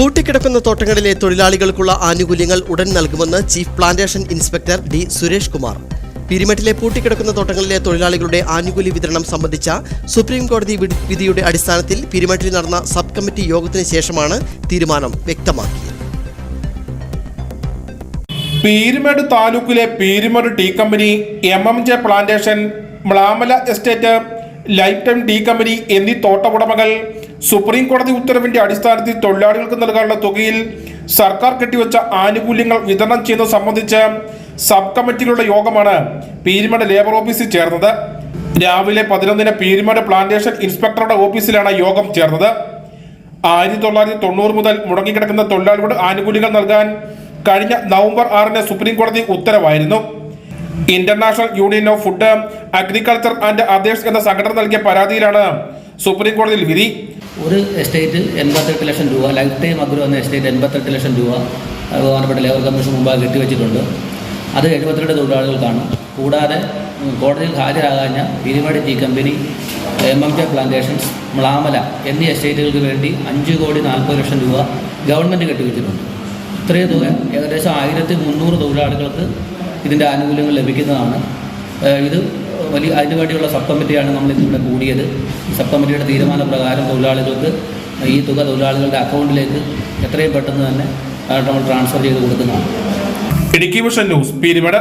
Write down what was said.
പൂട്ടിക്കിടക്കുന്ന തോട്ടങ്ങളിലെ തൊഴിലാളികൾക്കുള്ള ആനുകൂല്യങ്ങൾ ഉടൻ നൽകുമെന്ന് chief plantation inspector D Suresh Kumar. പിരിമെട്ടിലെ പൂട്ടിക്കിടക്കുന്ന തോട്ടങ്ങളിലെ തൊഴിലാളികളുടെ ആനുകൂല്യ വിതരണം സംബന്ധിച്ച സുപ്രീം കോടതി വിധിയുടെ അടിസ്ഥാനത്തിൽ പിരിമെട്ടിൽ നടന്ന സബ് കമ്മിറ്റി യോഗത്തിന് ശേഷമാണ് തീരുമാനം വ്യക്തമാക്കിയത്. പീരുമേട് താലൂക്കിലെ Peermade tea company M M J plantation Mlamala estate life time tea company എന്നീ തോട്ടമുടമകൾ സുപ്രീം കോടതി ഉത്തരവിന്റെ അടിസ്ഥാനത്തിൽ തൊഴിലാളികൾക്ക് നൽകാനുള്ള തുകയിൽ സർക്കാർ കെട്ടിവെച്ച ആനുകൂല്യങ്ങൾ വിതരണം ചെയ്യുന്നത് സംബന്ധിച്ച് സബ് കമ്മിറ്റികളുടെ യോഗമാണ് പീരുമേട് ലേബർ ഓഫീസിൽ ചേർന്നത്. രാവിലെ പതിനൊന്നിന് പീരുമേട് പ്ലാന്റേഷൻ ഇൻസ്പെക്ടറുടെ ഓഫീസിലാണ് യോഗം ചേർന്നത്. ആയിരത്തി തൊള്ളായിരത്തി തൊണ്ണൂറ് മുതൽ മുടങ്ങിക്കിടക്കുന്ന തൊഴിലാളികളുടെ ആനുകൂല്യങ്ങൾ നൽകാൻ കഴിഞ്ഞ നവംബർ ആറിന് സുപ്രീം കോടതി ഉത്തരവായിരുന്നു. International union of food agriculture and others എന്ന സംഘടന നൽകിയ പരാതിയിലാണ് സുപ്രീം കോടതിയിൽ വിധി. ഒരു എസ്റ്റേറ്റ് എൺപത്തെട്ട് ലക്ഷം രൂപ ലൈഫ് ടൈം അഗ്രോ എന്ന എസ്റ്റേറ്റ് എൺപത്തെട്ട് ലക്ഷം രൂപ ബഹുമാനപ്പെട്ട ലേബർ കമ്മീഷൻ മുമ്പാകെ കെട്ടിവെച്ചിട്ടുണ്ട് അത് എഴുപത്തിരണ്ട് തൊഴിലാളികൾക്കാണ് കൂടാതെ കോടതിയിൽ ഹാജരാകാഞ്ഞ Peermade tea company M M K plantations Mlamala എന്നീ എസ്റ്റേറ്റുകൾക്ക് വേണ്ടി അഞ്ച് കോടി നാൽപ്പത് ലക്ഷം രൂപ ഗവൺമെന്റ് കെട്ടിവെച്ചിട്ടുണ്ട് ഇത്രയും തുക ഏകദേശം ആയിരത്തി മുന്നൂറ് തൊഴിലാളികൾക്ക് ഇതിന്റെ ആനുകൂല്യങ്ങൾ ലഭിക്കുന്നതാണ്. ഇത് വലിയ അതിനു വേണ്ടിയുള്ള സബ് കമ്മിറ്റിയാണ് നമ്മൾ ഇന്നിവിടെ കൂടിയത്. സബ് കമ്മിറ്റിയുടെ തീരുമാനപ്രകാരം തൊഴിലാളികൾക്ക് ഈ തുക തൊഴിലാളികളുടെ അക്കൗണ്ടിലേക്ക് എത്രയും പെട്ടെന്ന് തന്നെ നമ്മൾ ട്രാൻസ്ഫർ ചെയ്ത് കൊടുക്കുന്നതാണ്. Idukki vision news Peermade.